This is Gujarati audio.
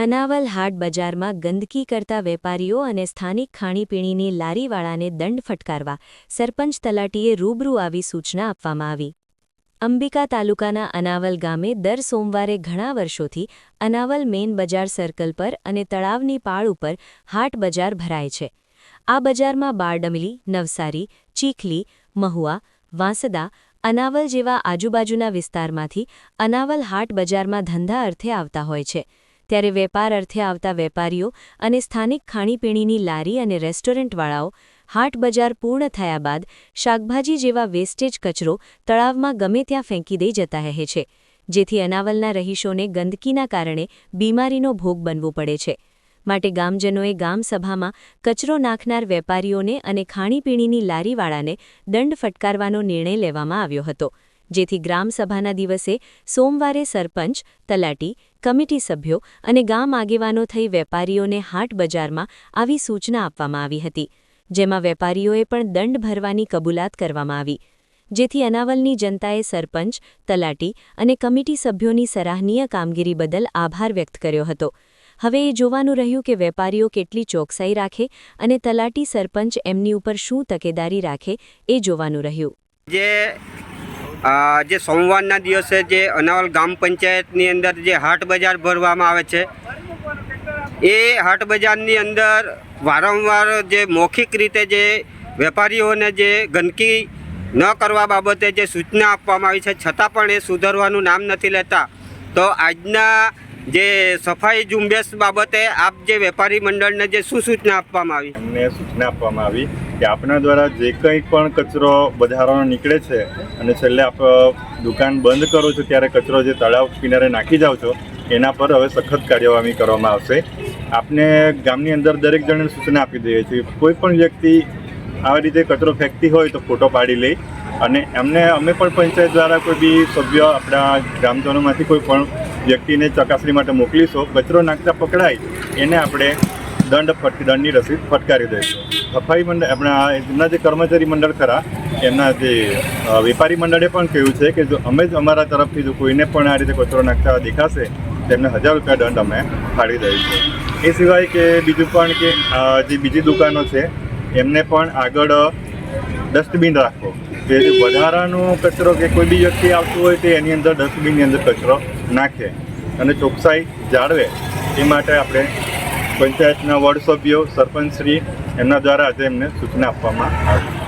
અનાવલ હાટ બજારમાં ગંદકી કરતા વેપારીઓ અને સ્થાનિક ખાણીપીણીની લારીવાળાને દંડ ફટકારવા સરપંચ તલાટીએ રૂબરૂ આવી સૂચના આપવામાં આવી. અંબિકા તાલુકાના અનાવલ ગામે દર સોમવારે ઘણા વર્ષોથી અનાવલ મેઇન બજાર સર્કલ પર અને તળાવની પાળ ઉપર હાટ બજાર ભરાય છે. આ બજારમાં બારડમલી, નવસારી, ચીખલી, મહુવા, વાંસદા, અનાવલ જેવા આજુબાજુના વિસ્તારમાંથી અનાવલ હાટ બજારમાં ધંધા અર્થે આવતા હોય છે. ત્યારે વેપાર અર્થે આવતા વેપારીઓ અને સ્થાનિક ખાણીપીણીની લારી અને રેસ્ટોરન્ટવાળાઓ હાટ બજાર પૂર્ણ થયા બાદ શાકભાજી જેવા વેસ્ટેજ કચરો તળાવમાં ગમે ત્યાં ફેંકી દઈ જતા રહે છે, જેથી અનાવલના રહીશોને ગંદકીના કારણે બીમારીનો ભોગ બનવું પડે છે. માટે ગામજનોએ ગામસભામાં કચરો નાખનાર વેપારીઓને અને ખાણીપીણીની લારીવાળાને દંડ ફટકારવાનો નિર્ણય લેવામાં આવ્યો હતો, જેથી ગ્રામસભાના દિવસે સોમવારે સરપંચ, તલાટી કમિટી સભ્યો અને ગામ આગેવાનો થઈ વેપારીઓને હાટ બજારમાં આવી સૂચના આપવામાં આવી હતી, જેમાં વેપારીઓએ પણ દંડ ભરવાની કબૂલાત કરવામાં આવી. જેથી અનાવલની જનતાએ સરપંચ, તલાટી અને કમિટી સભ્યોની સરાહનીય કામગીરી બદલ આભાર વ્યક્ત કર્યો હતો. હવે એ જોવાનું રહ્યું કે વેપારીઓ કેટલી ચોકસાઈ રાખે અને તલાટી સરપંચ એમની ઉપર શું તકેદારી રાખે એ જોવાનું રહ્યું. જે જે સોમવારના દિવસે જે અનાવલ ગ્રામ પંચાયતની અંદર જે હાટ બજાર ભરવામાં આવે છે, એ હાટ બજારની અંદર વારંવાર જે મૌખિક રીતે જે વેપારીઓને જે ગંદકી ન કરવા બાબતે જે સૂચના આપવામાં આવી છે, છતાં પણ એ સુધારવાનું નામ નથી લેતા. તો આજના જે સફાઈ ઝુંબેશ બાબતે આપ જે વેપારી મંડળને જે શું સૂચના આપવામાં આવી? સૂચના આપવામાં આવી કે આપના દ્વારા જે કંઈ પણ કચરો બજારોનો નીકળે છે અને છેલ્લે આપ દુકાન બંધ કરો છો ત્યારે કચરો જે તળાવ કિનારે નાખી જાઓ છો, એના પર હવે સખત કાર્યવાહી કરવામાં આવશે. આપને ગામની અંદર દરેક જણને સૂચના આપી દઈએ છીએ, કોઈ પણ વ્યક્તિ આવી રીતે કચરો ફેંકતી હોય તો ફોટો પાડી લે અને એમને, અમે પણ પંચાયત દ્વારા કોઈ બી સભ્ય આપણા ગ્રામજનોમાંથી કોઈ પણ વ્યક્તિને ચકાસણી માટે મોકલીશું, કચરો નાખતા પકડાય, એને આપણે દંડ દંડની રસીદ ફટકારી દઈશું. સફાઈ મંડળ આપણા એમના જે કર્મચારી મંડળ ખરા, એમના જે વેપારી મંડળે પણ કહ્યું છે કે જો અમે જ અમારા તરફથી જો કોઈને પણ આ રીતે કચરો નાખતા દેખાશે, તેમને હજાર રૂપિયા દંડ અમે ફાળી દઈશું. એ સિવાય કે બીજું પણ કે જે બીજી દુકાનો છે, એમને પણ આગળ ડસ્ટબિન રાખવો જે વધારાનો કચરો કે કોઈ બી વ્યક્તિ આવતું હોય તે એની અંદર ડસ્ટબિનની અંદર કચરો નાખે અને ચોકસાઈ જાળવે. એ માટે આપણે પંચાયતના વોર્ડ સભ્યો સરપંચશ્રી એમના દ્વારા એમને સૂચના આપવામાં આવી.